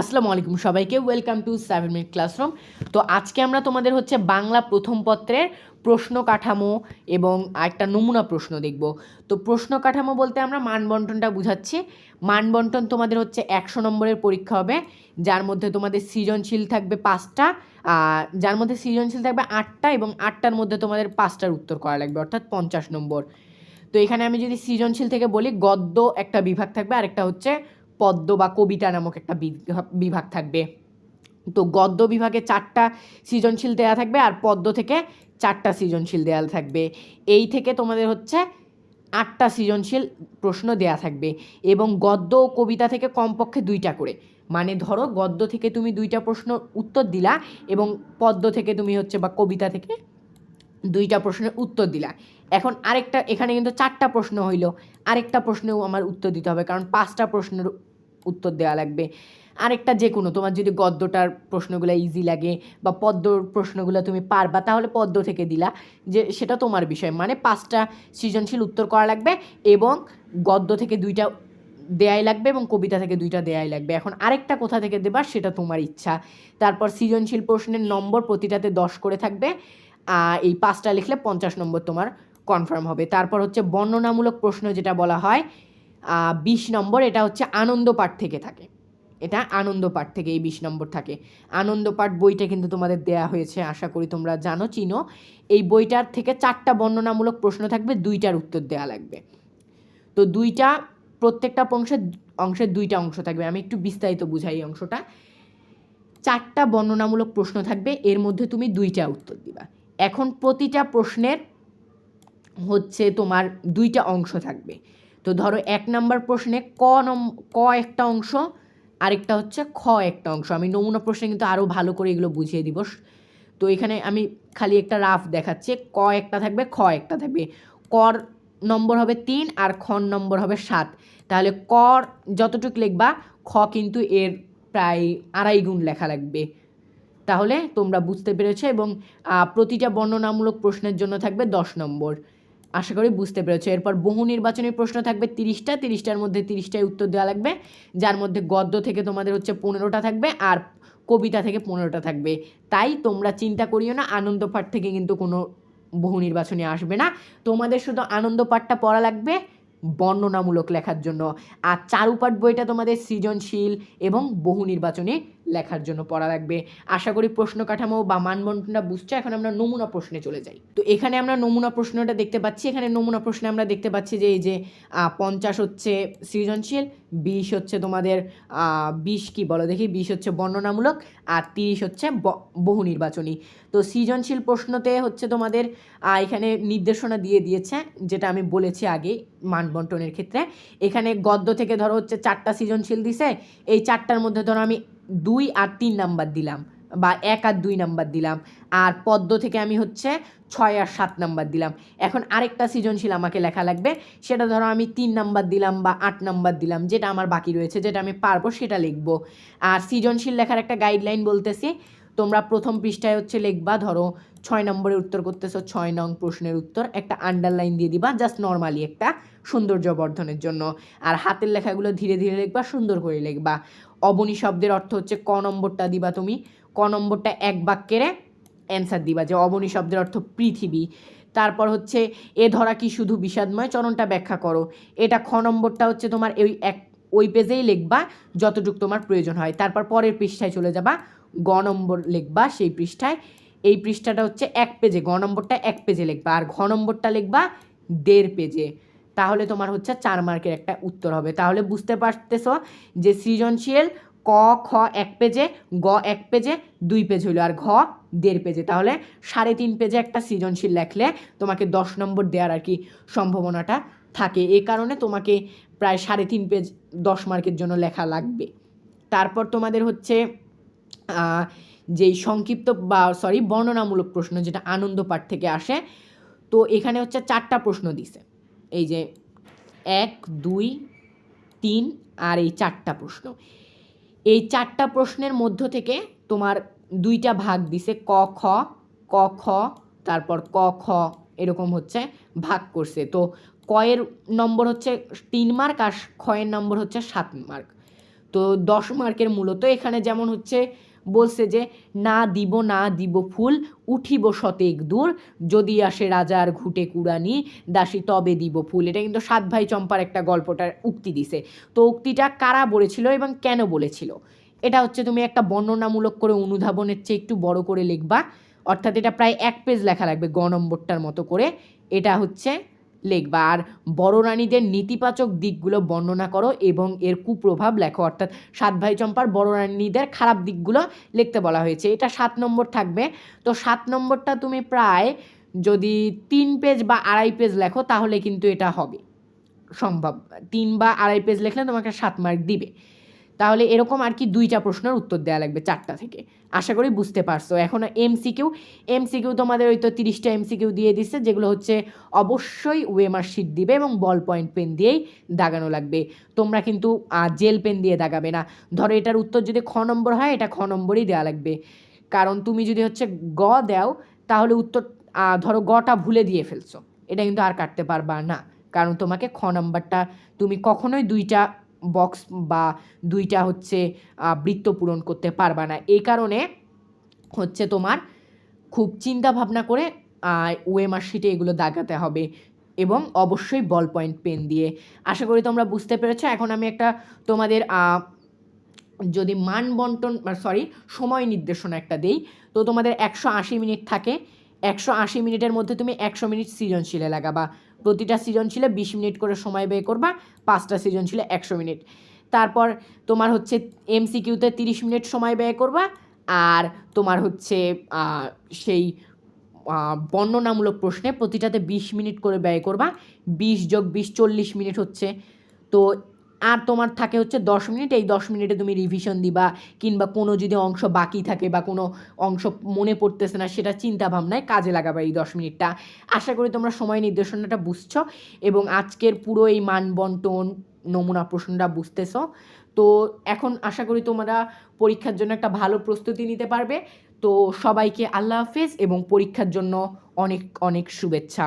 আসসালামু আলাইকুম সবাইকে welcome to seven minute classroom তো আজকে আমরা তোমাদের হচ্ছে বাংলা প্রথম পত্রের প্রশ্ন কাঠামো এবং একটা নমুনা প্রশ্ন দেখব। তো প্রশ্ন কাঠামো বলতে আমরা মানবন্টনটা বুঝাচ্ছি। মানবন্টন তোমাদের হচ্ছে একশো নম্বরের পরীক্ষা হবে, যার মধ্যে তোমাদের সৃজনশীল থাকবে পাঁচটা যার মধ্যে সৃজনশীল থাকবে আটটা এবং আটটার মধ্যে তোমাদের পাঁচটার উত্তর করা লাগবে, অর্থাৎ পঞ্চাশ নম্বর। তো এখানে আমি যদি সৃজনশীল থেকে বলি, গদ্য একটা বিভাগ থাকবে, আরেকটা হচ্ছে পদ্য বা কবিতা নামক একটা বিভাগ- থাকবে। তো গদ্য বিভাগে চারটা সৃজনশীল দেয়া থাকবে আর পদ্য থেকে চারটা সৃজনশীল দেওয়া থাকবে। এই থেকে তোমাদের হচ্ছে আটটা সৃজনশীল প্রশ্ন দেয়া থাকবে এবং গদ্য ও কবিতা থেকে কমপক্ষে দুইটা করে। মানে ধরো গদ্য থেকে তুমি দুইটা প্রশ্ন উত্তর দিলা এবং পদ্য থেকে তুমি হচ্ছে বা কবিতা থেকে দুইটা প্রশ্নের উত্তর দিলা। এখন আরেকটা, এখানে কিন্তু চারটা প্রশ্ন হইল। আরেকটা প্রশ্নেও আমার উত্তর দিতে হবে, কারণ পাঁচটা প্রশ্নের উত্তর দেওয়া লাগবে। আরেকটা যে কোনো, তোমার যদি গদ্যটার প্রশ্নগুলো ইজি লাগে বা পদ্মর প্রশ্নগুলো তুমি পারবা, তাহলে পদ্ম থেকে দিলা, যে সেটা তোমার বিষয়। মানে পাঁচটা সৃজনশীল উত্তর করা লাগবে এবং গদ্য থেকে দুইটা দেয়াই লাগবে এবং কবিতা থেকে দুইটা দেয়াই লাগবে। এখন আরেকটা কোথা থেকে দেবার সেটা তোমার ইচ্ছা। তারপর সৃজনশীল প্রশ্নের নম্বর প্রতিটাতে দশ করে থাকবে। এই পাঁচটা লিখলে পঞ্চাশ নম্বর তোমার কনফার্ম হবে। তারপর হচ্ছে বর্ণনামূলক প্রশ্ন যেটা বলা হয় বিশ নম্বর, এটা হচ্ছে আনন্দ পাঠ থেকে থাকে। এটা আনন্দ পাঠ থেকে এই বিশ নম্বর থাকে। আনন্দ পাঠ বইটা কিন্তু তোমাদের দেয়া হয়েছে, আশা করি তোমরা জানো, চিনো। এই বইটার থেকে চারটা বর্ণনামূলক প্রশ্ন থাকবে, দুইটার উত্তর দেওয়া লাগবে। তো দুইটা, প্রত্যেকটা অংশের অংশের দুইটা অংশ থাকবে। আমি একটু বিস্তারিত বুঝাই এই অংশটা। চারটা বর্ণনামূলক প্রশ্ন থাকবে, এর মধ্যে তুমি দুইটা উত্তর দিবা। এখন প্রতিটা প্রশ্নের হচ্ছে তোমার দুইটা অংশ থাকবে। তো ধরো এক নম্বর প্রশ্নে ক নম, ক একটা অংশ, আরেকটা হচ্ছে খ একটা অংশ। আমি নমুনা প্রশ্নে কিন্তু আরও ভালো করে এগুলো বুঝিয়ে দিব। তো এখানে আমি খালি একটা রাফ দেখাচ্ছি। ক একটা থাকবে, খ একটা থাকবে। কর নম্বর হবে তিন আর খ নম্বর হবে সাত। তাহলে কর যতটুকু লিখবা, খ কিন্তু এর প্রায় আড়াই গুণ লেখা লাগবে। তাহলে তোমরা বুঝতে পেরেছ এবং প্রতিটা বর্ণনামূলক প্রশ্নের জন্য থাকবে দশ নম্বর। আশা করি বুঝতে পেরেছ। এরপর বহু নির্বাচনী প্রশ্ন থাকবে তিরিশটা। তিরিশটার মধ্যে তিরিশটাই উত্তর দেওয়া লাগবে। যার মধ্যে গদ্য থেকে তোমাদের হচ্ছে পনেরোটা থাকবে আর কবিতা থেকে পনেরোটা থাকবে। তাই তোমরা চিন্তা করিও না, আনন্দ পাঠ থেকে কিন্তু কোনো বহু নির্বাচনী আসবে না। তোমাদের শুধু আনন্দ পাঠটা পড়া লাগবে বর্ণনামূলক লেখার জন্য। আর চারুপাঠ বইটা তোমাদের সৃজনশীল এবং বহু নির্বাচনী লেখার জন্য পড়া লাগবে। আশা করি প্রশ্ন কাঠামো বা মানবন্টনটা বুঝছে, এখন আমরা নমুনা প্রশ্নে চলে যাই। তো এখানে আমরা নমুনা প্রশ্নটা দেখতে পাচ্ছি, এখানে নমুনা প্রশ্নে আমরা দেখতে পাচ্ছি যে এই যে পঞ্চাশ হচ্ছে সৃজনশীল, বিশ হচ্ছে তোমাদের বিশ কি বলো দেখি, বিশ হচ্ছে বর্ণনামূলক আর তিরিশ হচ্ছে বহু নির্বাচনী। তো সৃজনশীল প্রশ্নতে হচ্ছে তোমাদের এখানে নির্দেশনা দিয়ে দিয়েছে, যেটা আমি বলেছি আগে মানবন্টনের ক্ষেত্রে। এখানে গদ্য থেকে ধরো হচ্ছে চারটা সৃজনশীল দিছে, এই চারটার মধ্যে ধরো আমি দুই আর তিন নাম্বার দিলাম বা এক আর দুই নাম্বার দিলাম। আর পদ্ম থেকে আমি হচ্ছে ছয় আর সাত নাম্বার দিলাম। এখন আরেকটা সৃজনশীল আমাকে লেখা লাগবে। সেটা ধরো আমি তিন নাম্বার দিলাম বা আট নাম্বার দিলাম, যেটা আমার বাকি রয়েছে, যেটা আমি পারব সেটা লিখব। আর সৃজনশীল লেখার একটা গাইডলাইন বলতেছি তোমরা প্রথম পৃষ্ঠায় হচ্ছে লিখবা, ধরো ছয় নম্বরের উত্তর করতেছো, ছয় নং প্রশ্নের উত্তর, একটা আন্ডারলাইন দিয়ে দিবা জাস্ট নর্মালি একটা সৌন্দর্য বর্ধনের জন্য। আর হাতের লেখাগুলো ধীরে ধীরে লিখবা, সুন্দর করে লিখবা। অবনী শব্দের অর্থ হচ্ছে ক নম্বরটা দিবা তুমি, ক নম্বরটা এক বাক্যের অ্যান্সার দিবা, যে অবনী শব্দের অর্থ পৃথিবী। তারপর হচ্ছে, এ ধরা কি শুধু বিষাদময়, চরণটা ব্যাখ্যা করো। এটা খ নম্বরটা হচ্ছে তোমার এই এক ওই পেজেই লিখবা যতটুকু তোমার প্রয়োজন হয়। তারপর পরের পৃষ্ঠায় চলে যাবা, গ নম্বর লিখবা সেই পৃষ্ঠায়। এই পৃষ্ঠাটা হচ্ছে এক পেজে, গ নম্বরটা এক পেজে লিখবা। আর ঘ নম্বরটা লিখবা দেড় পেজে। তাহলে তোমার হচ্ছে চার মার্কের একটা উত্তর হবে। তাহলে বুঝতে পারতেছো যে সৃজনশীল ক, খ এক পেজে, গ এক পেজে, দুই পেজ হইল। আর ঘ দেড় পেজে। তাহলে সাড়ে তিন পেজে একটা সৃজনশীল লেখলে তোমাকে দশ নম্বর দেওয়ার আর কি সম্ভাবনাটা থাকে। এ কারণে তোমাকে প্রায় সাড়ে তিন পেজ দশ মার্কের জন্য লেখা লাগবে। তারপর তোমাদের হচ্ছে যেই সংক্ষিপ্ত বা সরি বর্ণনামূলক প্রশ্ন যেটা আনন্দ পাঠ থেকে আসে, তো এখানে হচ্ছে চারটা প্রশ্ন দিছে। এই যে এক, দুই, তিন আর এই চারটা প্রশ্ন। এই চারটা প্রশ্নের মধ্য থেকে তোমার দুইটা ভাগ দিছে ক, খ ক, খ, তারপর ক, খ এরকম হচ্ছে ভাগ করছে। তো কয়ের নম্বর হচ্ছে তিন মার্ক আর খয়ের নম্বর হচ্ছে সাত মার্ক। তো তো দশ মার্কের মূলত এখানে যেমন হচ্ছে বলছে যে, না দিব না দিব ফুল, উঠিব শতেক দূর, যদি আসে রাজার ঘুটে কুড়ানি, দাসী তবে দিব ফুল। এটা কিন্তু সাত ভাই চম্পার একটা গল্পটার উক্তি দিছে। তো উক্তিটা কারা বলেছিল এবং কেন বলেছিল? এটা হচ্ছে তুমি একটা বর্ণনামূলক করে অনুধাবনের চেয়ে একটু বড় করে লিখবা। অর্থাৎ এটা প্রায় এক পেজ লেখা লাগবে গ নম্বরটার মতো করে। এটা হচ্ছে লিখবা। আর বড় রানীদের নেতিবাচক দিকগুলো বর্ণনা করো এবং এর কুপ্রভাব লেখো। অর্থাৎ সাত ভাই চম্পার বড় রানীদের খারাপ দিকগুলো লিখতে বলা হয়েছে। এটা সাত নম্বর থাকবে। তো সাত নম্বরটা তুমি প্রায় যদি তিন পেজ বা আড়াই পেজ লেখো তাহলে কিন্তু এটা হবে। সম্ভব। তিন বা আড়াই পেজ লেখলে তোমাকে সাত মার্ক দিবে। তাহলে এরকম আর কি দুইটা প্রশ্নের উত্তর দেওয়া লাগবে চারটা থেকে। আশা করি বুঝতে পারছ। এখন এমসিকিউ এমসিকিউ তোমাদের ওই তো তিরিশটা এমসিকিউ দিয়ে দিচ্ছে, যেগুলো হচ্ছে অবশ্যই ওয়েমার শিট দিবে এবং বল পয়েন্ট পেন দিয়েই দাগানো লাগবে। তোমরা কিন্তু জেল পেন দিয়ে দাগাবে না। ধরো এটার উত্তর যদি খ নম্বর হয়, এটা খ নম্বরই দেওয়া লাগবে। কারণ তুমি যদি হচ্ছে গ দাও, তাহলে উত্তর ধরো গটা ভুলে দিয়ে ফেলছো। এটা কিন্তু আর কাটতে পারবা না। কারণ তোমাকে খ নাম্বারটা, তুমি কখনোই দুইটা বক্স বা দুইটা হচ্ছে বৃত্ত পূরণ করতে পারবা না। এই কারণে হচ্ছে তোমার খুব চিন্তা ভাবনা করে ওয়েমার শিটে এগুলো দাগাতে হবে এবং অবশ্যই বল পয়েন্ট পেন দিয়ে। আশা করি তোমরা বুঝতে পেরেছ। এখন আমি একটা তোমাদের যদি মান বন্টন সরি, সময় নির্দেশনা একটা দেই। তো তোমাদের একশো আশি মিনিট থাকে। একশো আশি মিনিটের মধ্যে তুমি একশো মিনিট সৃজনশীলে লাগাবা। প্রতিটা সৃজনশীলে বিশ মিনিট করে সময় ব্যয় করবা, পাঁচটা সৃজনশীলে একশো মিনিট। তারপর তোমার হচ্ছে এমসিকিউতে তিরিশ মিনিট সময় ব্যয় করবা, আর তোমার হচ্ছে সেই বর্ণনামূলক প্রশ্নে প্রতিটাতে বিশ মিনিট করে ব্যয় করবা। বিশ যোগ বিশ চল্লিশ মিনিট হচ্ছে। তো আর তোমার থাকে হচ্ছে দশ মিনিট, এই দশ মিনিটে তুমি রিভিশন দিবা, কিংবা কোনো যদি অংশ বাকি থাকে বা কোনো অংশ মনে পড়তেছে না, সেটা চিন্তা ভাবনায় কাজে লাগাবা এই দশ মিনিটটা। আশা করি তোমরা সময় নির্দেশনাটা বুঝছ, এবং আজকের পুরো এই মান বন্টন নমুনা প্রশ্নটা বুঝতেছো। তো এখন আশা করি তোমরা পরীক্ষার জন্য একটা ভালো প্রস্তুতি নিতে পারবে। তো সবাইকে আল্লাহ হাফেজ, এবং পরীক্ষার জন্য অনেক অনেক শুভেচ্ছা।